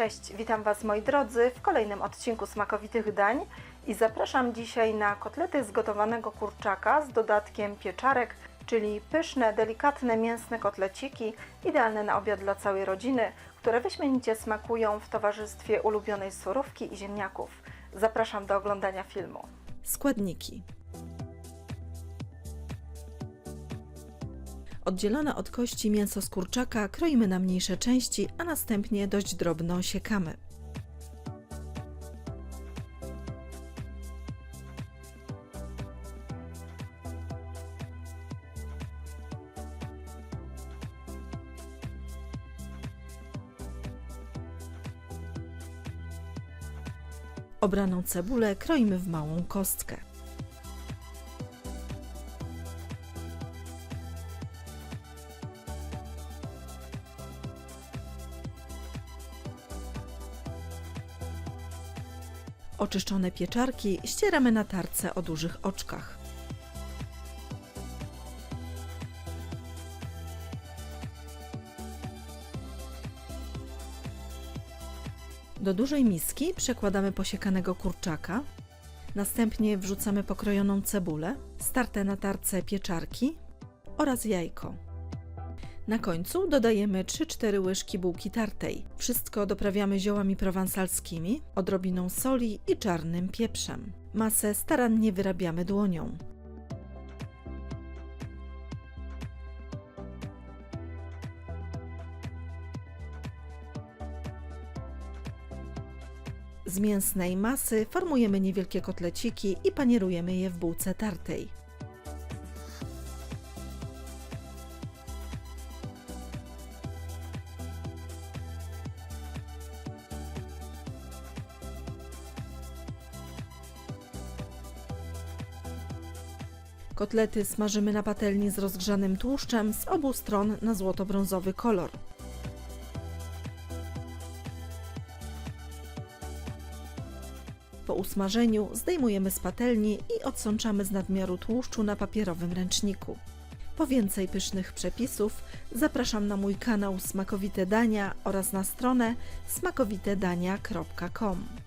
Cześć, witam Was moi drodzy w kolejnym odcinku smakowitych dań i zapraszam dzisiaj na kotlety z gotowanego kurczaka z dodatkiem pieczarek, czyli pyszne, delikatne mięsne kotleciki, idealne na obiad dla całej rodziny, które wyśmienicie smakują w towarzystwie ulubionej surówki i ziemniaków. Zapraszam do oglądania filmu. Składniki. Oddzielone od kości mięso z kurczaka kroimy na mniejsze części, a następnie dość drobno osiekamy. Obraną cebulę kroimy w małą kostkę. Oczyszczone pieczarki ścieramy na tarce o dużych oczkach. Do dużej miski przekładamy posiekanego kurczaka, następnie wrzucamy pokrojoną cebulę, starte na tarce pieczarki oraz jajko. Na końcu dodajemy 3-4 łyżki bułki tartej. Wszystko doprawiamy ziołami prowansalskimi, odrobiną soli i czarnym pieprzem. Masę starannie wyrabiamy dłonią. Z mięsnej masy formujemy niewielkie kotleciki i panierujemy je w bułce tartej. Kotlety smażymy na patelni z rozgrzanym tłuszczem z obu stron na złoto-brązowy kolor. Po usmażeniu zdejmujemy z patelni i odsączamy z nadmiaru tłuszczu na papierowym ręczniku. Po więcej pysznych przepisów zapraszam na mój kanał Smakowite Dania oraz na stronę smakowitedania.com.